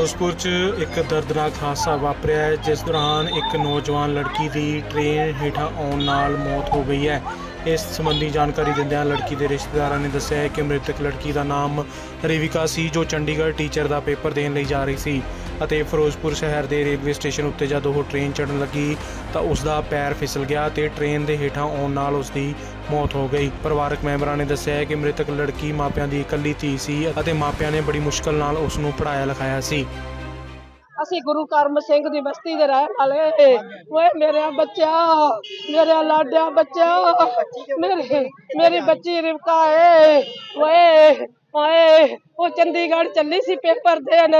ਫਿਰੋਜ਼ਪੁਰ 'ਚ ਇੱਕ ਦਰਦਨਾਕ ਹਾਦਸਾ ਵਾਪਰਿਆ ਹੈ, ਜਿਸ ਦੌਰਾਨ ਇੱਕ ਨੌਜਵਾਨ ਲੜਕੀ ਦੀ ਟ੍ਰੇਨ ਹੇਠਾਂ ਆਉਣ ਨਾਲ ਮੌਤ ਹੋ ਗਈ ਹੈ। ਇਸ ਸੰਬੰਧੀ ਜਾਣਕਾਰੀ ਦਿੰਦਿਆਂ ਲੜਕੀ ਦੇ ਰਿਸ਼ਤੇਦਾਰਾਂ ਨੇ ਦੱਸਿਆ ਹੈ ਕਿ ਮ੍ਰਿਤਕ ਲੜਕੀ ਦਾ ਨਾਮ ਰੇਵਿਕਾ ਸੀ, ਜੋ ਚੰਡੀਗੜ੍ਹ ਟੀਚਰ ਦਾ ਪੇਪਰ ਦੇਣ ਲਈ ਜਾ ਰਹੀ ਸੀ। ਅਤੇ ਫਿਰੋਜ਼ਪੁਰ ਸ਼ਹਿਰ ਦੇ ਰੇਲਵੇ ਸਟੇਸ਼ਨ ਉੱਤੇ ਜਦ ਉਹ ਟ੍ਰੇਨ ਚੜਨ ਲੱਗੀ ਤਾਂ ਉਸ ਦਾ ਪੈਰ ਫਿਸਲ ਗਿਆ ਤੇ ਟ੍ਰੇਨ ਦੇ ਹੇਠਾਂ ਆਉਣ ਨਾਲ ਉਸ ਦੀ ਮੌਤ ਹੋ ਗਈ। ਪਰਿਵਾਰਕ ਮੈਂਬਰਾਂ ਨੇ ਦੱਸਿਆ ਹੈ ਕਿ ਮ੍ਰਿਤਕ ਲੜਕੀ ਮਾਪਿਆਂ ਦੀ ਇਕੱਲੀ ਧੀ ਸੀ ਅਤੇ ਮਾਪਿਆਂ ਨੇ ਬੜੀ ਮੁਸ਼ਕਲ ਨਾਲ ਉਸ ਨੂੰ ਪੜ੍ਹਾਇਆ ਲਿਖਾਇਆ ਸੀ। ਅਸੀਂ ਗੁਰੂ ਕਰਮ ਸਿੰਘ ਦੀ ਬਸਤੀ ਦੇ ਰਹਿਣ ਵਾਲੇ ਓਏ ਮੇਰਾ ਬੱਚਾ ਮੇਰਾ ਲਾਡਿਆ ਬੱਚਾ ਮੇਰੇ, ਮੇਰੀ ਬੱਚੀ ਰਿਵਕਾ ਏ। ਓਏ ਓਏ, ਉਹ ਚੰਡੀਗੜ੍ਹ ਚੱਲੀ ਸੀ ਪੇਪਰ ਦੇਣ।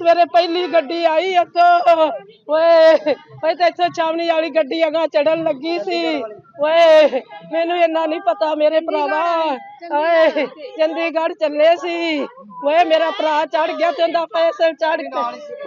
ਸਵੇਰੇ ਪਹਿਲੀ ਗੱਡੀ ਆਈ ਇੱਥੋਂ। ਓਏ ਓਏ ਤੇ ਇੱਥੋਂ ਛਾਵਣੀ ਵਾਲੀ ਗੱਡੀ ਅਗਾ ਚੜਨ ਲੱਗੀ ਸੀ। ਓਏ, ਮੈਨੂੰ ਇੰਨਾ ਨਹੀਂ ਪਤਾ ਮੇਰੇ ਭਰਾਵਾ। ਓਏ, ਚੰਡੀਗੜ੍ਹ ਚੱਲੇ ਸੀ। ਓਏ, ਮੇਰਾ ਭਰਾ ਚੜ ਗਿਆ ਤੇ ਉਹਦਾ ਫੈਸਲ ਚੜ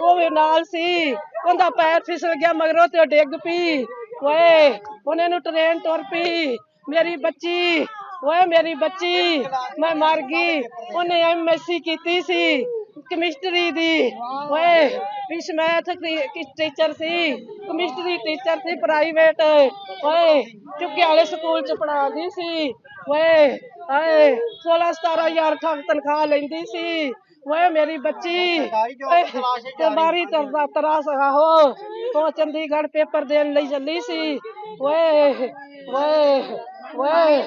ਉਹ ਵੀ ਨਾਲ ਸੀ। ਉਹਦਾ ਪੈਰ ਫਿਸਲ ਗਿਆ ਮਗਰੋਂ ਤੇ ਉਹ ਡਿੱਗ ਪਈ। ਓਏ, ਉਹਨੇ ਨੂੰ ਟ੍ਰੇਨ ਤੁਰ ਪਈ। ਮੇਰੀ ਬੱਚੀ, ਓਏ, ਮੇਰੀ ਬੱਚੀ, ਮੈਂ ਮਰ ਗਈ। ਉਹਨੇ ਐਮਐਸਸੀ ਕੀਤੀ ਸੀ। ਕੈਮਿਸਟਰੀ ਦੀ। ਓਏ ਵਿਸ਼ ਮੈਥ ਕਿਸ ਟੀਚਰ ਸੀ? ਕੈਮਿਸਟਰੀ ਟੀਚਰ ਸੀ ਪ੍ਰਾਈਵੇਟ ਓਏ ਚੁੱਕੇ ਵਾਲੇ ਸਕੂਲ ਚ ਪੜਾਉਂਦੀ ਸੀ। ਓਏ ਹਾਏ 16 17000 ਤੱਕ ਤਨਖਾਹ ਲੈਂਦੀ ਸੀ। ਓਏ ਮੇਰੀ ਬੱਚੀ ਤੇ ਮਾਰੀ ਤਰਦਾ ਤਰਾਸ ਆਹੋ। ਉਹ ਚੰਡੀਗੜ੍ਹ ਪੇਪਰ ਦੇਣ ਲਈ ਚੱਲੀ ਸੀ। ਓਏ ਓਏ ਓਏ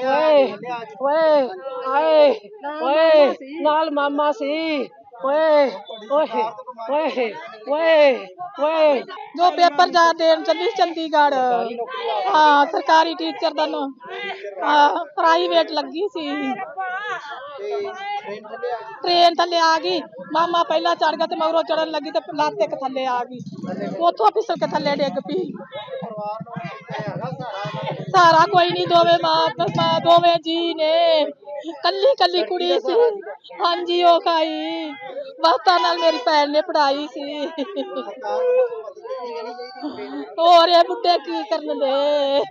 ਓਏ ਓਏ ਆਏ ਓਏ ਨਾਲ ਮਾਮਾ ਸੀ। ਓਏ ਓਏ ਓਏ ਓਏ ਓਏ। ਜੋ ਪੇਪਰ ਜਾ ਦੇਣ ਚੱਲੀ ਚੰਡੀਗੜ੍ਹ। ਹਾਂ ਸਰਕਾਰੀ ਟੀਚਰ ਦਾ ਨਾ ਹਾਂ ਪ੍ਰਾਈਵੇਟ ਲੱਗੀ ਸੀ। ਟ੍ਰੇਨ ਥੱਲੇ ਆ ਗਈ ਮਾਮਾ ਪਹਿਲਾਂ ਚੜ ਗਿਆ ਤੇ ਮਗਰੋਂ ਚੜਨ ਲੱਗੀ ਤੇ ਲੱਤ ਇੱਕ ਥੱਲੇ ਆ ਗਈ ਉੱਥੋਂ ਫਿਸਲ ਕੇ ਥੱਲੇ ਡਿੱਗ ਪਈ ਸਾਰਾ ਕੋਈ ਨਹੀਂ ਦੋਵੇਂ ਮਾਂ ਮਾਂ ਦੋਵੇਂ ਜੀ ਨੇ ਕੱਲੀ ਕੱਲੀ ਕੁੜੀ ਸੀ ਹਾਂਜੀ ਉਹ ਖਾਈ ਵਕਤਾਂ ਨਾਲ ਮੇਰੀ ਭੈਣ ਨੇ ਪੜਾਈ ਸੀ ਹੋਰ ਇਹ ਬੁੱਢੇ ਕੀ ਕਰਨ ਦੇ